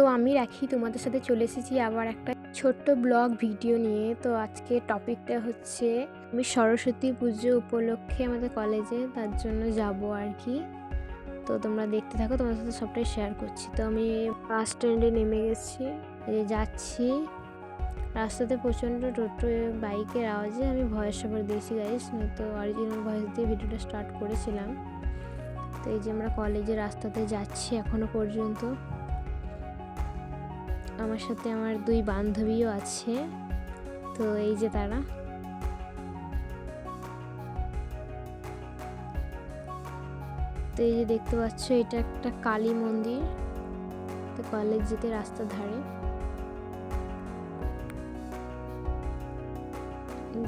তো আমি রাখি, তোমাদের সাথে চলে এসেছি আবার একটা ছোট্ট ব্লগ ভিডিও নিয়ে। তো আজকে টপিকটা হচ্ছে, আমি সরস্বতী পুজো উপলক্ষে আমাদের কলেজে তার জন্য যাব আর কি। তো তোমরা দেখতে থাকো, তোমাদের সাথে সবটাই শেয়ার করছি। তো আমি বাস স্ট্যান্ডে নেমে গেছি যাচ্ছি। রাস্তাতে প্রচণ্ড টোটো, বাইকের আওয়াজে আমি ভয়েস ওভার দিয়েছি গাইস তো অরিজিনাল ভয়েস দিয়ে ভিডিওটা স্টার্ট করেছিলাম। তো এই যে আমরা কলেজের রাস্তাতে যাচ্ছি এখনও পর্যন্ত। আমার সাথে আমার দুই বান্ধবীও আছে। তো এই যে তারা। তো এই যে দেখতে পাচ্ছ, এটা একটা কালী মন্দির। তো কলেজ যেতে রাস্তার ধারে।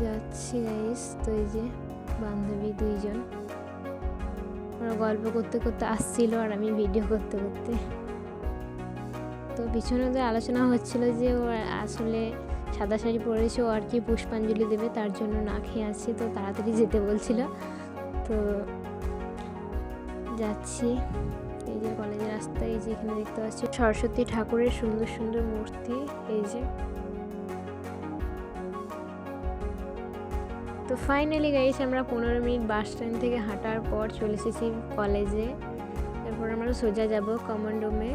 যাচ্ছি গাইস তো এই যে বান্ধবী দুইজন। ওরা গল্প করতে করতে আসছিল আর আমি ভিডিও করতে করতে। তো পিছনে ওদের আলোচনা হচ্ছিল যে ও আসলে সাদা শাড়ি পরেছে ও আর কি পুষ্পাঞ্জলি দেবে, তার জন্য না খেয়ে আসছি, তো তাড়াতাড়ি যেতে বলছিল। তো যাচ্ছি। এই যে কলেজের রাস্তায় এই যে এখানে দেখতে পাচ্ছি সরস্বতী ঠাকুরের সুন্দর সুন্দর মূর্তি, এই যে। তো ফাইনালি গাইস আমরা পনেরো মিনিট বাস স্ট্যান্ড থেকে হাঁটার পর চলে এসেছি কলেজে। তারপর আমরা সোজা যাব কমন রুমে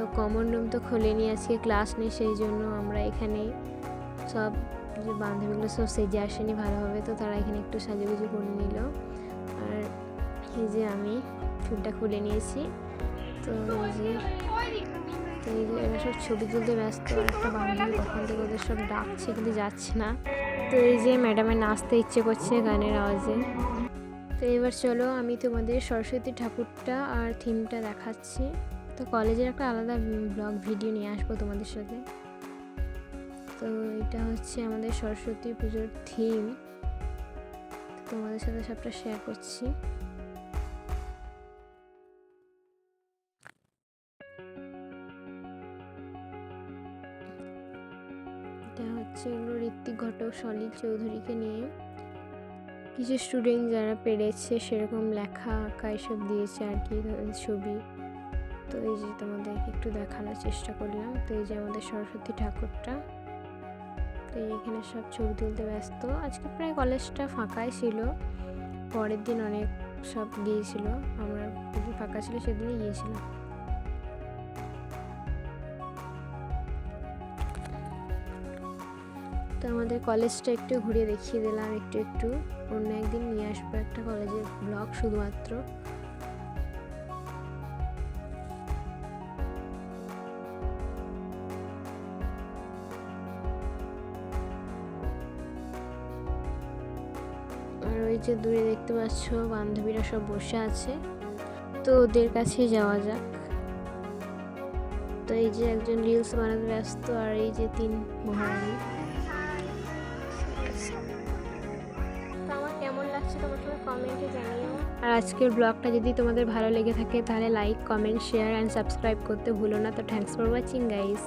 তো কমন রুম তো খোলেনি, আজকে ক্লাস নেই, সেই জন্য আমরা এখানে সব যে বান্ধবীগুলো সব সেজে আসেনি ভালোভাবে, তো তারা এখানে একটু সাজুগুজু করে নিল। আর এই যে আমি চুলটা খুলে নিয়েছি, তো এই যে এই যে এরা সব ছবি তুলতে ব্যস্ত একটা বান্ধবী কখন থেকে ওদের সব ডাকছে, কিন্তু যাচ্ছে না। তো এই যে ম্যাডামের নাচতে ইচ্ছে করছে গানের আওয়াজে। তো এবার চলো আমি তোমাদের সরস্বতী ঠাকুরটা আর থিমটা দেখাচ্ছি। তো কলেজের একটা আলাদা ব্লগ ভিডিও নিয়ে আসব তোমাদের সাথে। তো এটা হচ্ছে আমাদের সরস্বতী পুজোর থিম তোমাদের সাথে সবটা শেয়ার করছি। এটা হচ্ছে এগুলো ঋত্বিক ঘটক, সলিল চৌধুরীকে নিয়ে। কিছু স্টুডেন্ট যারা পেরেছে সেরকম লেখা আঁকা এসব দিয়েছে আর কি ছবি। তো এই যে তোমাদেরকে একটু দেখানোর চেষ্টা করলাম। তো এই যে আমাদের সরস্বতী ঠাকুরটা। তো এখানে সব ছবি তুলতে ব্যস্ত। আজকে প্রায় কলেজটা ফাঁকাই ছিল। পরের দিন অনেক সব গিয়েছিল। আমরা ফাঁকা ছিল সেদিনই গিয়েছিলাম। তো আমাদের কলেজটা একটু ঘুরিয়ে দেখিয়ে দিলাম, একটু একটু। অন্য একদিন নিয়ে আসব একটা কলেজের ব্লগ শুধুমাত্র। ওই যে দূরে দেখতে পাচ্ছ বান্ধবীরা সব বসে আছে। তো ওদের কাছে যাওয়া যাক। তো এই যে একজন রিলস বানাতে ব্যস্ত আর এই যে তিন মহারানী আমার কেমন লাগছে তোমার সবাই কমেন্টে জানিও। আর আজকের ব্লগটা যদি তোমাদের ভালো লেগে থাকে তাহলে like comment share and subscribe করতে ভুলো না। তো থ্যাংকস ফর ওয়াচিং গাইস